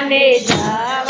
મને જવા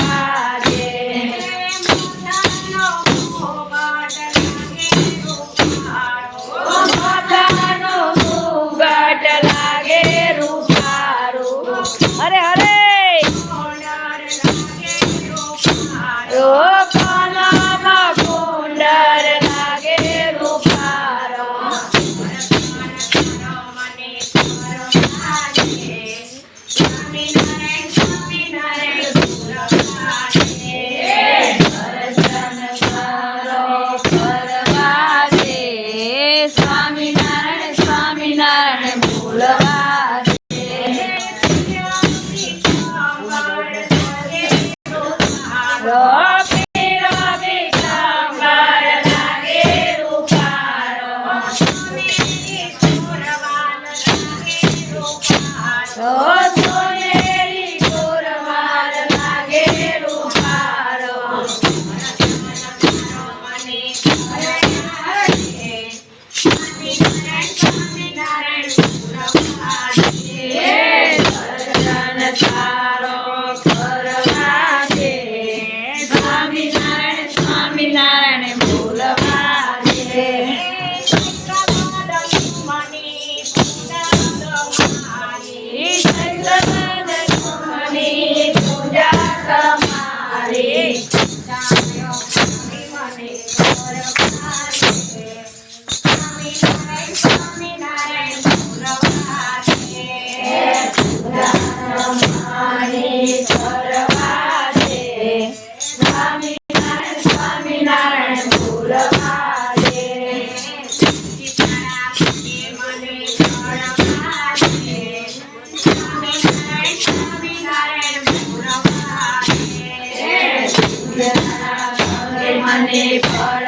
મને પડવા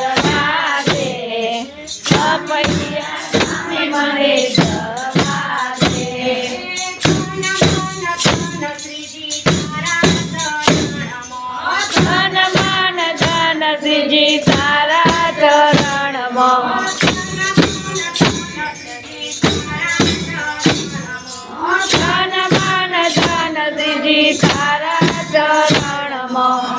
નાથજી તારા ચરણમાં. ધન મન ધનજી તારા ચરણમાં.